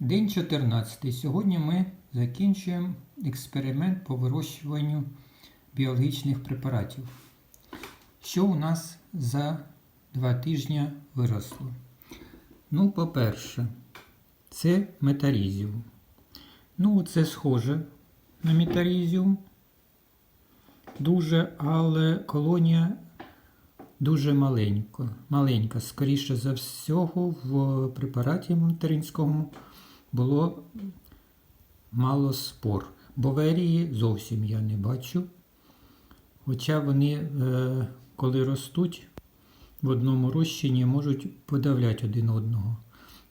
День 14. Сьогодні ми закінчуємо експеримент по вирощуванню біологічних препаратів. Що у нас за два тижні виросло? Ну, по-перше, це метарізіум. Ну, це схоже на метарізіум. Дуже, але колонія дуже маленька. маленька. Скоріше за всього, в препараті материнському було мало спор. Боверії зовсім я не бачу. Хоча вони, е, коли ростуть в одному розчині, можуть подавляти один одного.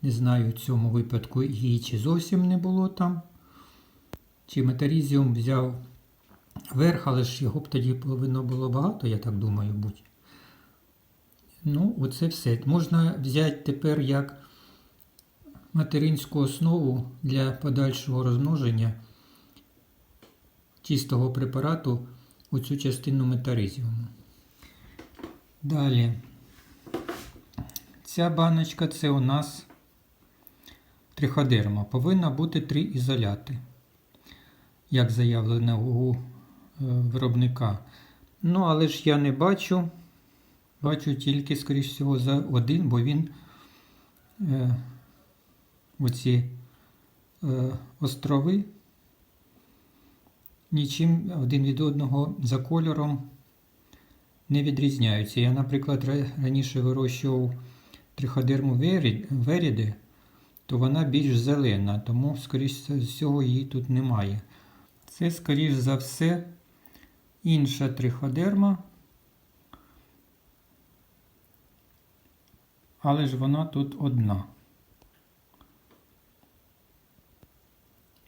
Не знаю, в цьому випадку її чи зовсім не було там. Чи метарізіум взяв верх, але ж його б тоді повинно було багато, я так думаю, будь. Ну, оце все. Можна взяти тепер як материнську основу для подальшого розмноження чистого препарату оцю частину метаризіуму. Далі. Ця баночка це у нас триходерма. Повинна бути три ізоляти, як заявлено у е, виробника. Ну, але ж я не бачу. Бачу тільки, скоріш всього, за один, бо він е, оці е, острови нічим один від одного за кольором не відрізняються. Я, наприклад, раніше вирощував триходерму веріди, то вона більш зелена, тому, скоріш всього, її тут немає. Це, скоріш за все, інша триходерма. Але ж вона тут одна.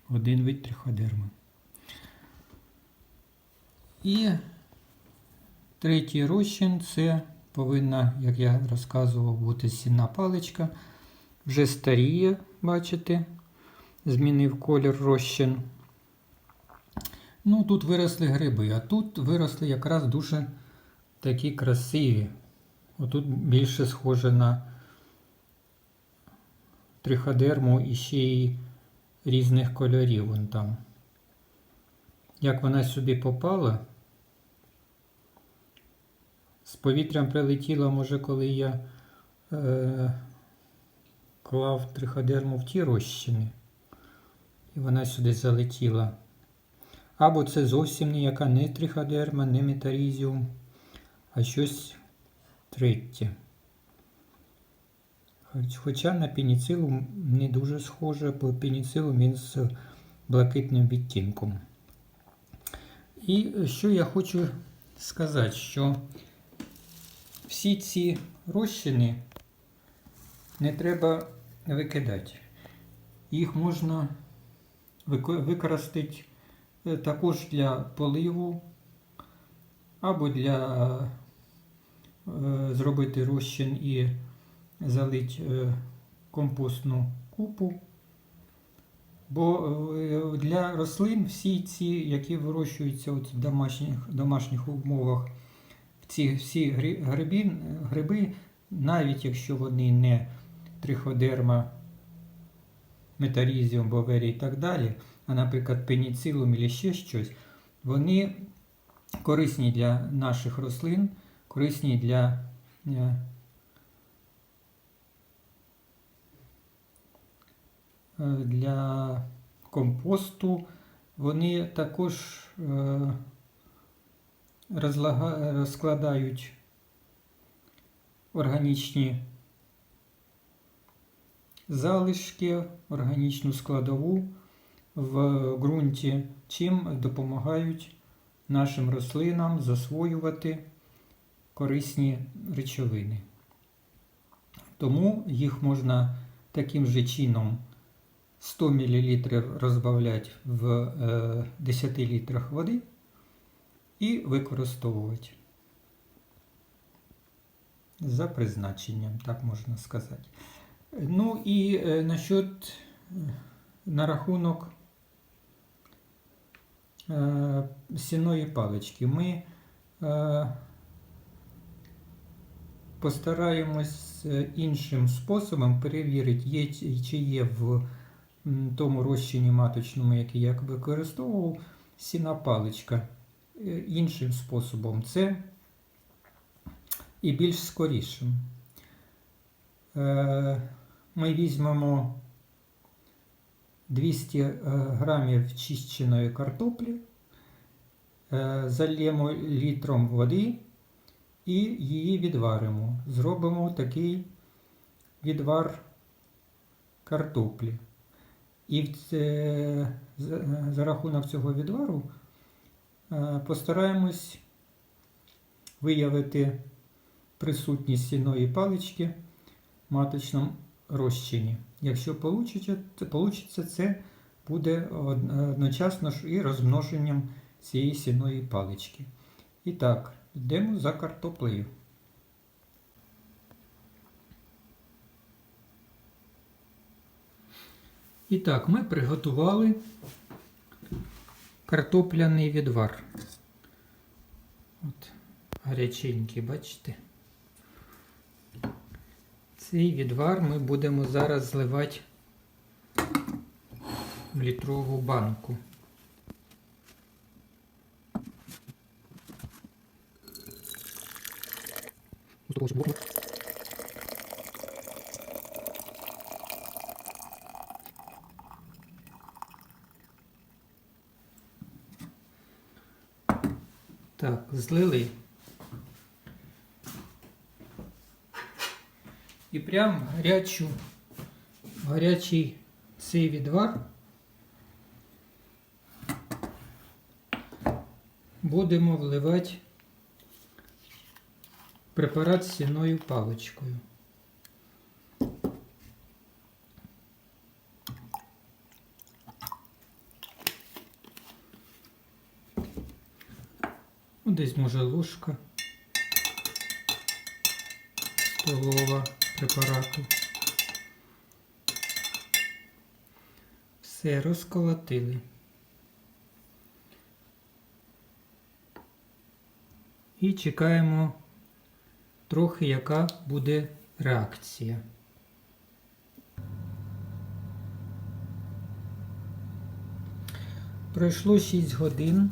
Один вид триходерми. І третій розчин це повинна, як я розказував, бути сінна паличка. Вже старіє, бачите, змінив колір розчин. Ну, тут виросли гриби, а тут виросли якраз дуже такі красиві. Отут більше схоже на триходерму і ще й різних кольорів вон там. Як вона сюди попала, з повітрям прилетіла, може, коли я е, клав триходерму в ті розчини, і вона сюди залетіла. Або це зовсім ніяка не триходерма, не метарізіум, а щось третє. Хоч- Хоча на пеніцилум не дуже схоже, бо пеніцилум він з блакитним відтінком. І що я хочу сказати, що всі ці розчини не треба викидати. Їх можна використати е, також для поливу або для е, зробити розчин і залить е, компостну купу. Бо е, для рослин всі ці, які вирощуються от в домашніх, домашніх умовах, ці всі гриби, гриби, навіть якщо вони не триходерма, метарізіум, боверій і так далі, а, наприклад, пеніцилум або ще щось, вони корисні для наших рослин, корисні для е, е, для компосту. Вони також е, розкладають органічні залишки, органічну складову в ґрунті, чим допомагають нашим рослинам засвоювати корисні речовини. Тому їх можна таким же чином 100 мл розбавляти в е, 10 літрах води і використовувати за призначенням, так можна сказати. Ну і е, насчет, е, на рахунок е, сіної палички. Ми е, постараємось е, іншим способом перевірити, чи- є в тому розчині маточному, який я використовував, сіна паличка. Е, Іншим способом це і більш скорішим. Е, Ми візьмемо 200 е, грамів чищеної картоплі, зальємо літром води і її відваримо. Зробимо такий відвар картоплі. І це, за, за рахунок цього відвару е, постараємось виявити присутність сіної палички в маточному розчині. Якщо вийде, це буде одночасно і розмноженням цієї сіної палички. І так, йдемо за картоплею. І так, ми приготували картопляний відвар. От, гаряченький, бачите? Цей відвар ми будемо зараз зливати в літрову банку. Так, злили. І прям гарячу, гарячий цей відвар будемо вливати препарат з сіною паличкою. Ну, Десь може ложка столова препарату. Все розколотили. І чекаємо трохи, яка буде реакція. Пройшло 6 годин.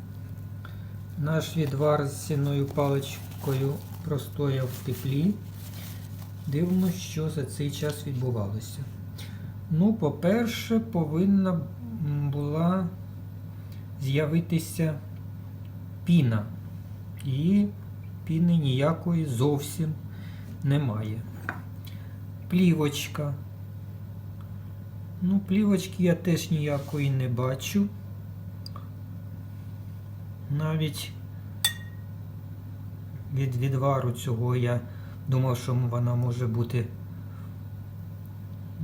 Наш відвар з сіною паличкою простояв в теплі. Дивимося, що за цей час відбувалося. Ну, по-перше, повинна була з'явитися піна. І піни ніякої зовсім немає. Плівочка. Ну, плівочки я теж ніякої не бачу. Навіть від відвару цього я думав, що вона може бути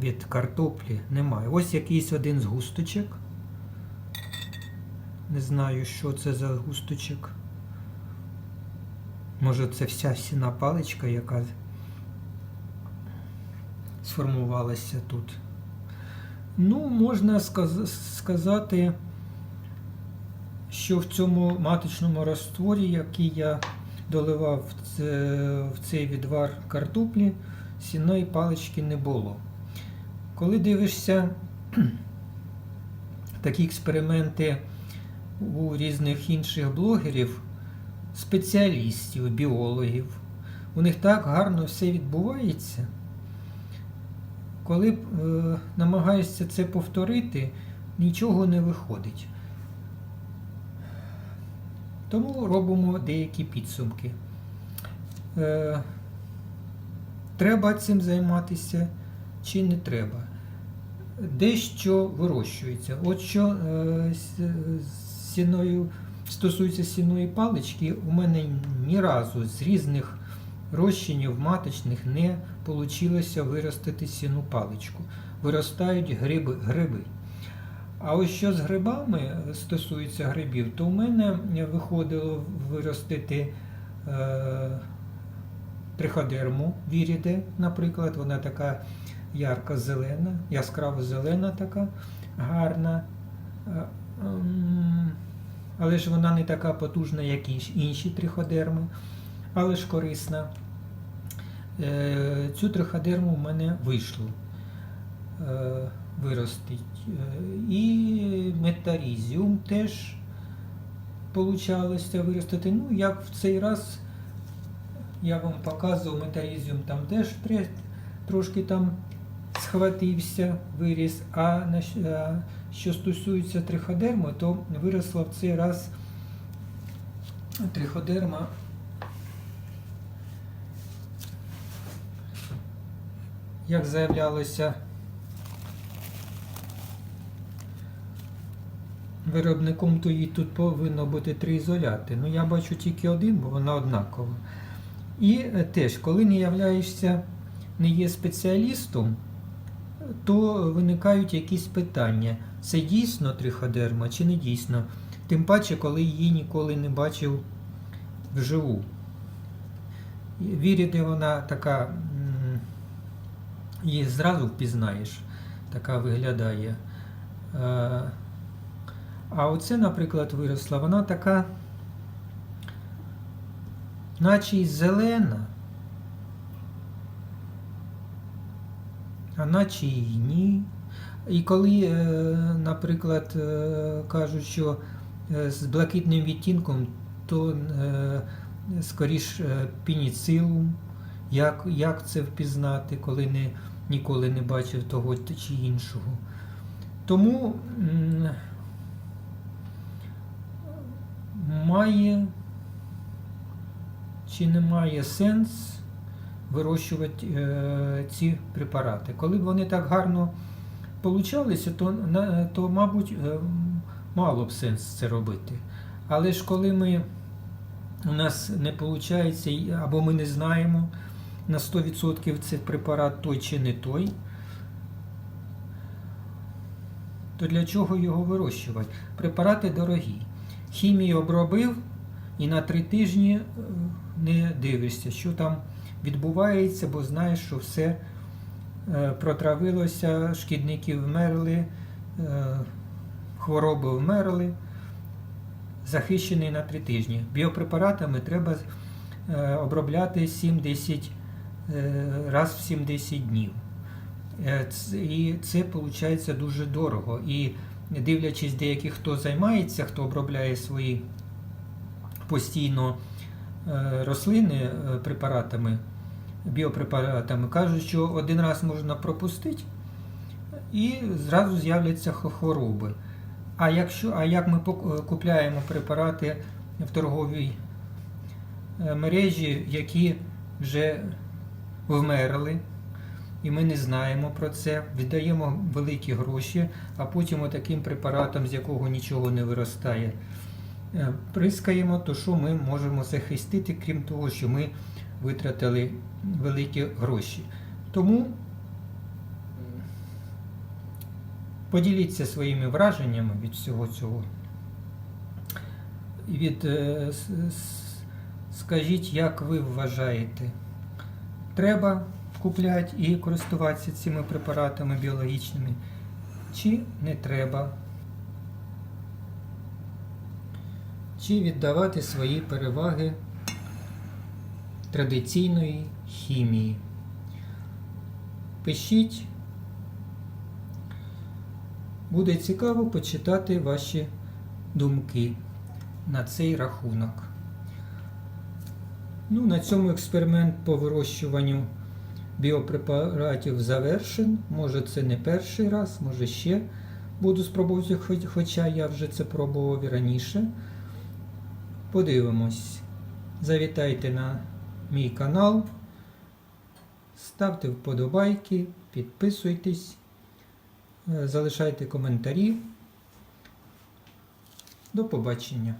від картоплі. Немає. Ось якийсь один згусточок. Не знаю, що це за згусточок. Може це вся сіна паличка, яка сформувалася тут. Ну, можна сказ- сказати, що в цьому маточному растворі, який я доливав в, цей відвар картоплі, сіної палички не було. Коли дивишся такі експерименти у різних інших блогерів, спеціалістів, біологів, у них так гарно все відбувається. Коли е, намагаєшся це повторити, нічого не виходить. Тому робимо деякі підсумки. Е, треба цим займатися чи не треба? Дещо вирощується. От що е, сіною стосується сіної палички, у мене ні разу з різних розчинів маточних не вийшло виростити сіну паличку. Виростають гриби. гриби. А ось що з грибами стосується грибів, то у мене виходило виростити е, триходерму віріде, наприклад, вона така ярко-зелена, яскраво зелена така, гарна. Е, ем, але ж вона не така потужна, як інші- триходерми, але ж корисна. Е, Цю триходерму в мене вийшло. Е, виростить. Е, І метарізіум теж получалося виростити. Ну, як в цей раз я вам показував метарізіум, там теж трошки там схватився, виріс. А а що стосується триходерми, то виросла в цей раз триходерма. Як заявлялося виробником, то їй тут повинно бути три ізоляти. Ну я бачу тільки один, бо вона однакова. І е, теж, коли не являєшся, не є спеціалістом, то виникають якісь питання. Це дійсно триходерма чи не дійсно? Тим паче, коли її ніколи не бачив вживу. Вірити вона така, її зразу впізнаєш, така виглядає. А оце, наприклад, виросла, вона така, наче й зелена, а наче й ні. І коли, е, наприклад, е, кажуть, що е, з блакитним відтінком, то скоріш пеніцилум, як, як це впізнати, коли не, ніколи не бачив того чи іншого. Тому має чи не має сенс вирощувати е, ці препарати. Коли б вони так гарно получалися, то, на- то мабуть, е, мало б сенс це робити. Але ж коли ми, у нас не виходить, або ми не знаємо на 100% це препарат той чи не той, то для чого його вирощувати? Препарати дорогі. Хімію обробив і на три тижні е, не дивишся, що там відбувається, бо знаєш, що все е, протравилося, шкідники вмерли, е, хвороби вмерли, захищений на три тижні. Біопрепаратами треба обробляти 7-10 е, раз в 7-10 днів. І це виходить дуже дорого. І дивлячись деяких, хто займається, хто обробляє свої постійно е, рослини е, препаратами, біопрепаратами, кажуть, що один раз можна пропустити і зразу з'являться хвороби. А, якщо, а як ми е, купляємо препарати в торговій мережі, які вже вмерли, і ми не знаємо про це, віддаємо великі гроші, а потім таким препаратом, з якого нічого не виростає, е, прискаємо, то що ми можемо захистити, крім того, що ми витратили великі гроші. Тому поділіться своїми враженнями від всього цього. Від, е, скажіть, як ви вважаєте, треба купляти і користуватися цими препаратами біологічними, чи не треба? Чи віддавати свої переваги традиційної хімії? Пишіть. Буде цікаво почитати ваші думки на цей рахунок. Ну, на цьому експеримент по вирощуванню біопрепаратів завершен. Може це не перший раз, може ще буду спробувати, хоча я вже це пробував і раніше. Подивимось. Завітайте на мій канал, ставте вподобайки, підписуйтесь, е, залишайте коментарі. До побачення.